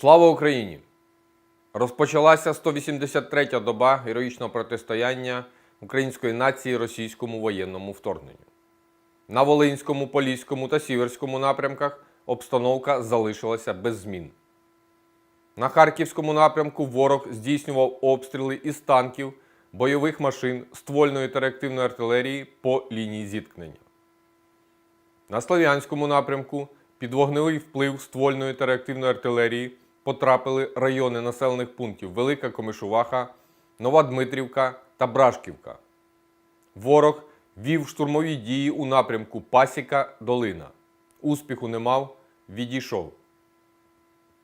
Слава Україні! Розпочалася 183-я доба героїчного протистояння української нації російському воєнному вторгненню. На Волинському, Поліському та Сіверському напрямках обстановка залишилася без змін. На Харківському напрямку ворог здійснював обстріли із танків, бойових машин, ствольної та реактивної артилерії по лінії зіткнення. На Слов'янському напрямку під вогневий вплив ствольної та реактивної артилерії потрапили райони населених пунктів Велика Комишуваха, Нова Дмитрівка та Брашківка. Ворог вів штурмові дії у напрямку Пасіка Долина. Успіху не мав, відійшов.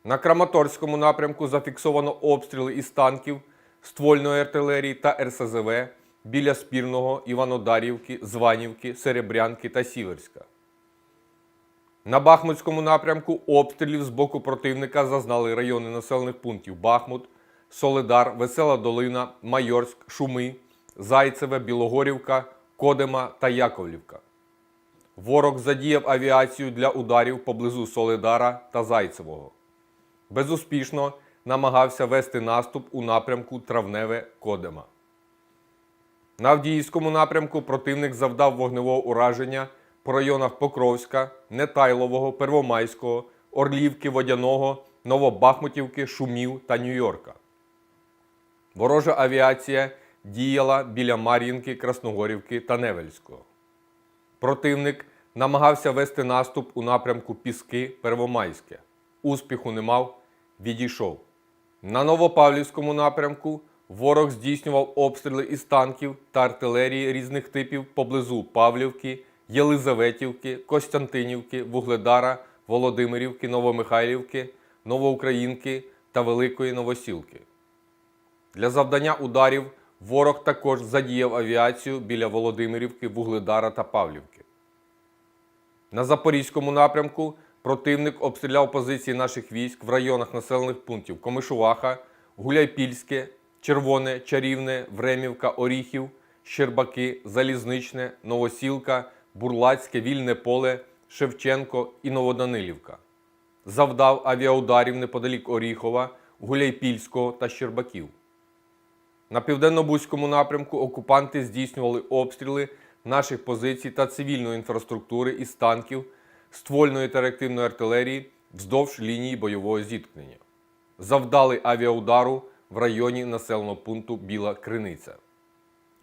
На Краматорському напрямку зафіксовано обстріли із танків, ствольної артилерії та РСЗВ біля Спірного, Іванодарівки, Званівки, Серебрянки та Сіверська. На Бахмутському напрямку обстрілів з боку противника зазнали райони населених пунктів Бахмут, Солидар, Весела Долина, Майорськ, Шуми, Зайцеве, Білогорівка, Кодема та Яковлівка. Ворог задіяв авіацію для ударів поблизу Солидара та Зайцевого. Безуспішно намагався вести наступ у напрямку Травневе Кодема. На Авдіївському напрямку противник завдав вогневого ураження по районах Покровська, Нетайлового, Первомайського, Орлівки, Водяного, Новобахмутівки, Шумів та Нью-Йорка. Ворожа авіація діяла біля Мар'їнки, Красногорівки та Невельського. Противник намагався вести наступ у напрямку Піски, Первомайське. Успіху не мав, відійшов. На Новопавлівському напрямку ворог здійснював обстріли із танків та артилерії різних типів поблизу Павлівки, Єлизаветівки, Костянтинівки, Вугледара, Володимирівки, Новомихайлівки, Новоукраїнки та Великої Новосілки. Для завдання ударів ворог також задіяв авіацію біля Володимирівки, Вугледара та Павлівки. На Запорізькому напрямку противник обстріляв позиції наших військ в районах населених пунктів Комишуваха, Гуляйпільське, Червоне, Чарівне, Времівка, Оріхів, Щербаки, Залізничне, Новосілка, Бурлацьке, Вільне поле, Шевченко і Новоданилівка. Завдав авіаударів неподалік Оріхова, Гуляйпільського та Щербаків. На південно-бузькому напрямку окупанти здійснювали обстріли наших позицій та цивільної інфраструктури із танків, ствольної та реактивної артилерії вздовж лінії бойового зіткнення. Завдали авіаудару в районі населеного пункту Біла Криниця.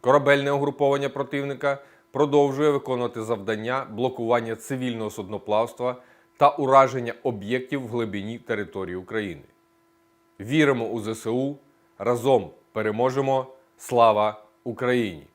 Корабельне угруповання противника продовжує виконувати завдання блокування цивільного судноплавства та ураження об'єктів в глибині території України. Віримо у ЗСУ. Разом переможемо. Слава Україні!